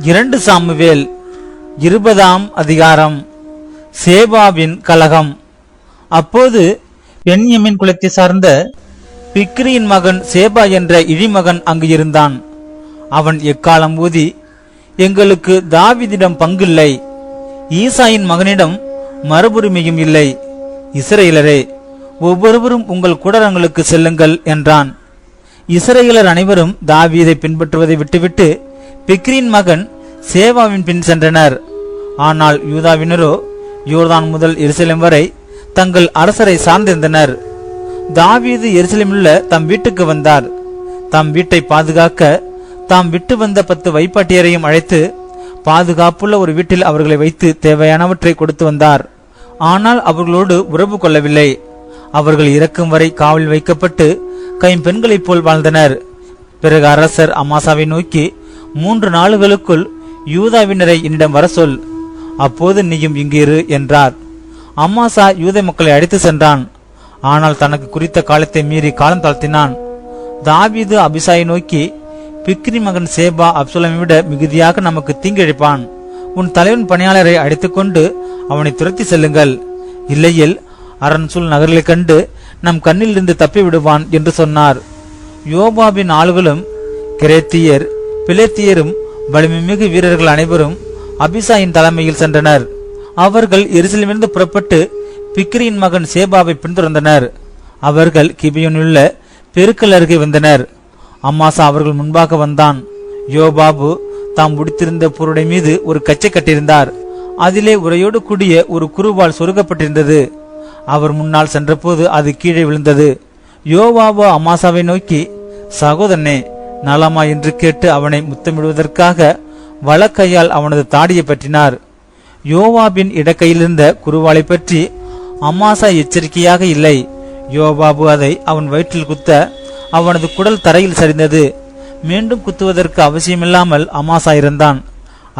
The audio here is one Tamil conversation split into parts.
இரண்டு சாமுவேல் இருபதாம் அதிகாரம். சேபாவின் கலகம். அப்போது பென்யமின் குலத்தை சார்ந்த பிக்ரியின் மகன் சேபா என்ற இழிமகன் அங்கு இருந்தான். அவன் எக்காலம் ஊதி எங்களுக்கு தாவீதிடம் பங்கில்லை. ஈசாயின் மகனிடம் மறுபுரிமையும் இல்லை. இஸ்ரேலரே ஒவ்வொருவரும் உங்கள் குடரங்களுக்கு செல்லுங்கள் என்றான். இஸ்ரேலர் அனைவரும் தாவீதை பின்பற்றுவதை விட்டுவிட்டு பிக்ரின் மகன் சேவாவின் பின் சென்றனர். ஆனால் யூதாவினரோ யோர்தான் முதல் எருசலேம் வரை தங்கள் அரசரை சார்ந்திருந்தனர். தாவீது எருசலேமிலுள்ள தம் வீட்டுக்கு வந்தார். தம் வீட்டை பாதுகாக்க தாம் விட்டு வந்த பத்து வைப்பாட்டியரையும் அழைத்து பாதுகாப்புள்ள ஒரு வீட்டில் அவர்களை வைத்து தேவையானவற்றை கொடுத்து வந்தார். ஆனால் அவர்களோடு உறவு கொள்ளவில்லை. அவர்கள் இறக்கும் வரை காவலில் வைக்கப்பட்டு கைம்பெண்களைப் போல் வாழ்ந்தனர். பிறகு அரசர் அமாசாவை நோக்கி மூன்று நாளுகளுக்குள் யூதாவினரை என்னிடம் வர சொல் அப்போது நீயும் இங்கு இரு என்றார். அம்மாசா யூத மக்களை அடித்து சென்றான். ஆனால் தனக்கு குறித்த காலத்தை மீறி காலம் தாழ்த்தினான். தாவீது அபிசாயை நோக்கி பிக்ரி மகன் சேபா அப்சுலமை விட மிகுதியாக நமக்கு தீங்கிழைப்பான். உன் தலைவன் பணியாளரை அழைத்துக்கொண்டு அவனை துரத்தி செல்லுங்கள். இல்லையில் அரண்சூல் நகர்களைக் கண்டு நம் கண்ணிலிருந்து தப்பி விடுவான் என்று சொன்னார். யோபாவின் ஆளுகளும் கிரேத்தியர் பிலேத்தியரும் வலிமைமிகு வீரர்கள் அனைவரும் அபிசாயின் தலைமையில் சென்றனர். அவர்கள் எருசலேமிலிருந்து புறப்பட்டு பிக்ரியின் மகன் சேபாவை பின்தொடர்ந்தனர். அவர்கள் கிபியோனிலுள்ள பெருக்கல் அருகே வந்தனர். அம்மாசா அவர்கள் முன்பாக வந்தான். யோபாபு தாம் உடுத்திருந்த பொருளை மீது ஒரு கச்சை கட்டியிருந்தார். அதிலே உரையோடு கூடிய ஒரு குருவால் சொருகப்பட்டிருந்தது. அவர் முன்னால் சென்றபோது அது கீழே விழுந்தது. யோவாபு அம்மாசாவை நோக்கி சகோதரனே நலமா என்று கேட்டு அவனை முத்தமிடுவதற்காக வலக்கையால் அவனது தாடியை பற்றினார். யோவாபின் இடக்கையிலிருந்த குருவாளை பற்றி அம்மாசா எச்சரிக்கையாக இல்லை. யோபாபு அதை அவன் வயிற்றில் குத்த அவனது குடல் தரையில் சரிந்தது. மீண்டும் குத்துவதற்கு அவசியமில்லாமல் அமாசா இருந்தான்.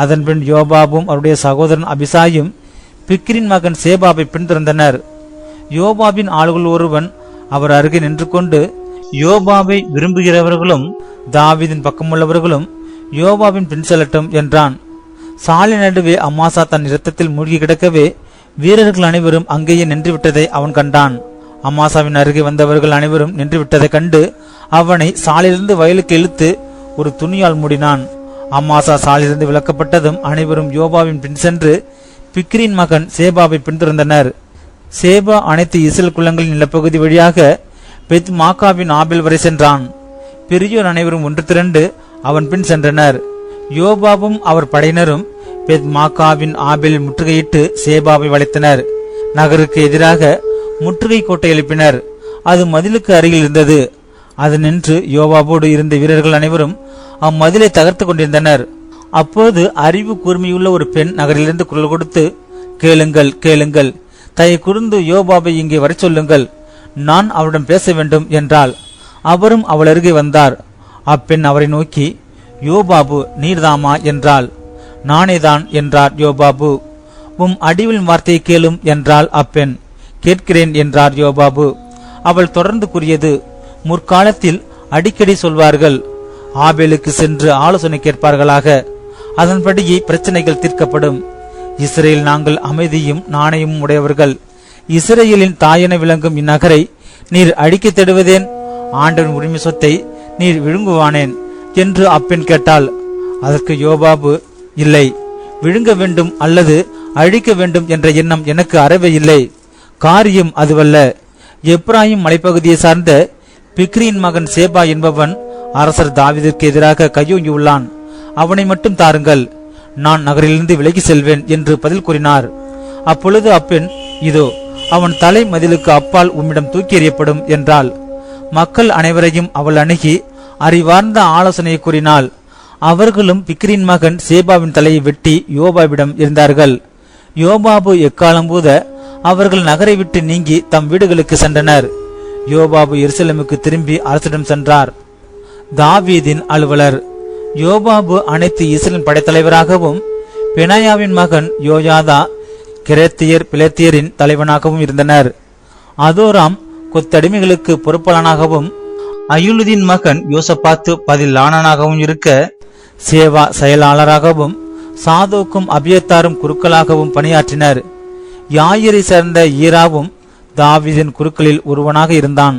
அதன்பின் யோபாபும் அவருடைய சகோதரன் அபிசாயும் பிக்ரின் மகன் சேபாவை பின்தொடர்ந்தனர். யோபாபின் ஆளுகள் ஒருவன் அவர் அருகே நின்று கொண்டு யோபாவை விரும்புகிறவர்களும் தாவிதின் பக்கமுள்ளவர்களும் யோபாவின் பின் செல்லட்டும் என்றான். சாலை நடுவே அம்மாசா தன் இரத்தத்தில் மூழ்கி கிடக்கவே வீரர்கள் அனைவரும் அங்கேயே நின்று விட்டதை அவன் கண்டான். அம்மாசாவின் அருகே வந்தவர்கள் அனைவரும் நின்றுவிட்டதை கண்டு அவனை சாலையிலிருந்து வயலுக்கு இழுத்து ஒரு துணியால் மூடினான். அம்மாசா சாலையிலிருந்து விலக்கப்பட்டதும் அனைவரும் யோபாவின் பின் சென்று பிக்ரின் மகன் சேபாவை பின்தொடர்ந்தனர். சேபா அனைத்து இசல் குளங்களின் நிலப்பகுதி வழியாக பெத் மாக்காவின் ஆபில் வரை சென்றான். பெரியோர் அனைவரும் ஒன்று திரண்டு அவன் பின் சென்றனர். யோபாவும் அவர் படையினரும் பெத் மாக்காவின் ஆபில் முற்றுகையிட்டு சேபாவை வளைத்தனர். நகருக்கு எதிராக முற்றுகை கோட்டை எழுப்பினர். அது மதிலுக்கு அருகில் இருந்தது. அது நின்று யோபாவோடு இருந்த வீரர்கள் அனைவரும் அம்மதிலை தகர்த்து கொண்டிருந்தனர். அப்போது அறிவு கூர்மையுள்ள ஒரு பெண் நகரிலிருந்து குரல் கொடுத்து கேளுங்கள் கேளுங்கள். தயை குறுந்து யோபாவை இங்கே வர சொல்லுங்கள். நான் அவரிடம் பேச வேண்டும் என்றாள். அவரும் அவள் அருகே வந்தார். அப்பெண் அவரை நோக்கி யோபாபு நீர்தாமா? என்றாள். நானேதான் என்றார் யோபாபு. உம் அடிவின் வார்த்தையை கேளும் என்றாள் அப்பெண். கேட்கிறேன் என்றார் யோபாபு. அவள் தொடர்ந்து கூறியது முற்காலத்தில் அடிக்கடி சொல்வார்கள் ஆபேலுக்கு சென்று ஆலோசனை கேட்பார்களாக. அதன்படியே பிரச்சனைகள் தீர்க்கப்படும். இஸ்ரேல் நாங்கள் அமைதியும் நாணயமும் உடையவர்கள். இஸ்ரேலின் தாயென விளங்கும் இந்நகரை நீர் அடிக்கத் தேடுவதேன். ஆண்டவன் உரிமை சொத்தை நீர் விழுங்குவானேன் என்று அப்பெண் கேட்டாள். அதற்கு யோபாபு இல்லை விழுங்க வேண்டும் அல்லது அழிக்க வேண்டும் என்ற எண்ணம் எனக்கு அறவே இல்லை. காரியம் அதுவல்ல. எப்ராஹிம் மலைப்பகுதியை சார்ந்த பிக்ரியின் மகன் சேபா என்பவன் அரசர் தாவிதிற்கு எதிராக கையோங்கியுள்ளான். அவனை மட்டும் தாருங்கள். நான் நகரிலிருந்து விலகி செல்வேன் என்று பதில் கூறினார். அப்பொழுது அப்பெண் இதோ அவன் தலை மதிலுக்கு அப்பால் உம்மிடம் தூக்கி எறியப்படும் என்றாள். மக்கள் அனைவரையும் அவள் அணுகி அறிவார்ந்த ஆலோசனையை கூறினாள். அவர்களும் பிக்ரின் மகன் சேபாவின் தலையை வெட்டி யோபாவிடம் இருந்தார்கள். யோபாபு எக்காலம் பூத அவர்கள் நகரை விட்டு நீங்கி தம் வீடுகளுக்கு சென்றனர். யோபாபு எருசலமுக்கு திரும்பி அரசிடம் சென்றார். தாவீதின் அலுவலர். யோபாபு அனைத்து இஸ்ரேலின் படைத்தலைவராகவும் பெனாயாவின் மகன் யோயாதா கிரேத்தியர் பிளேத்தியரின் தலைவனாகவும் இருந்தனர். அதோராம் கொத்தடிமைகளுக்கு பொறுப்பாளனாகவும் அயுலுதீன் மகன் யோசபாத்து பதிலானனாகவும் இருக்க சேவா செயலாளராகவும் சாதோக்கும் அபியத்தாரும் குருக்களாகவும் பணியாற்றினர். யாயிரை சேர்ந்த ஈராவும் தாவிதின் குருக்களில் ஒருவனாக இருந்தான்.